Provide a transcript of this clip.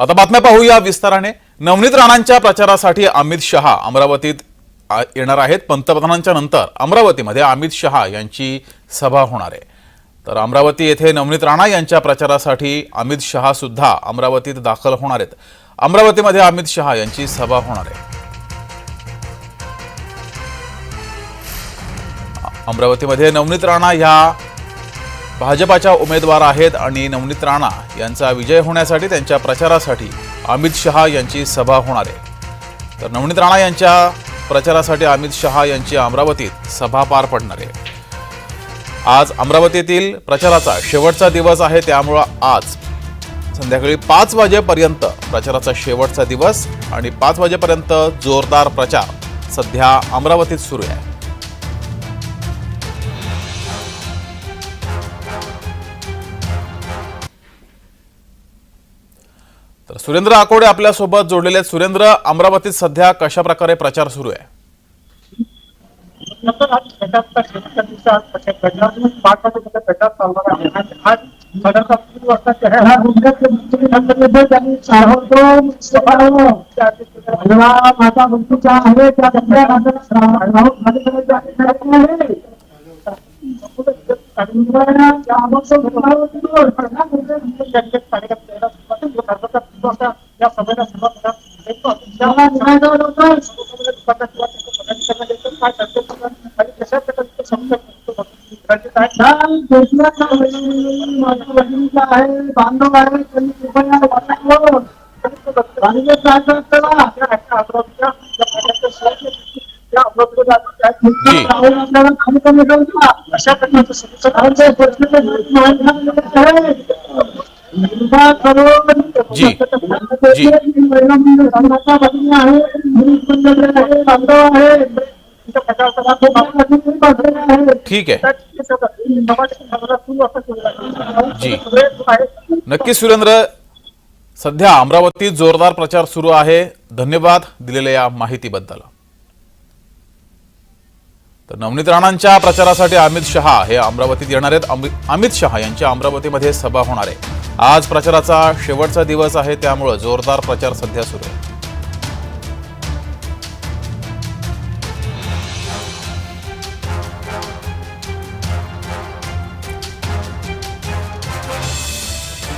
आता बातम्या पाहूया विस्ताराने. नवनीत राणांच्या प्रचारासाठी अमित शहा अमरावतीत आ- येणार आहेत. पंतप्रधानांच्या नंतर अमरावतीमध्ये अमित शहा यांची सभा होणार आहे. तर अमरावती येथे नवनीत राणा यांच्या प्रचारासाठी अमित शहा सुद्धा अमरावतीत दाखल होणार आहेत. अमरावतीमध्ये अमित शहा यांची सभा होणार आहे. अमरावतीमध्ये नवनीत राणा ह्या भाजपाच्या उमेदवार आहेत आणि नवनीत राणा यांचा विजय होण्यासाठी त्यांच्या प्रचारासाठी अमित शहा यांची सभा होणार आहे. तर नवनीत राणा यांच्या प्रचारासाठी अमित शहा यांची अमरावतीत सभा पार पडणार आहे. आज अमरावतीतील प्रचाराचा शेवटचा दिवस आहे त्यामुळं आज संध्याकाळी पाच वाजेपर्यंत प्रचाराचा शेवटचा दिवस आणि पाच वाजेपर्यंत जोरदार प्रचार सध्या अमरावतीत सुरू आहे. तर सुरेंद्र आकोडे आपल्यासोबत जोडलेले आहेत. सुरेंद्र अमरावतीत सध्या कशा प्रकारे प्रचार सुरू आहे? या सभेला आहे. बांधव आहे. त्यांनी कृपया वाटावं. अशा प्रकारचं आमचं प्रश्न आहे. कृपा करून जी. जी. महिला मंडळ समाजाचा भगिनी आहे पुरुष मंडळ आहे बांधव आहे तुमच्या प्रचाराचा खूप बांधलेला आहे ठीक आहे जी. जी नक्की सुरेंद्र सध्या अमरावतीत जोरदार प्रचार सुरू आहे धन्यवाद दिलेल्या या माहितीबद्दल तर नवनीत राणांच्या प्रचारासाठी अमित शहा हे अमरावतीत येणार आहेत. अमित शहा यांची अमरावतीमध्ये सभा होणार आहे. आज प्रचाराचा शेवटचा दिवस आहे त्यामुळं जोरदार प्रचार सध्या सुरू आहे.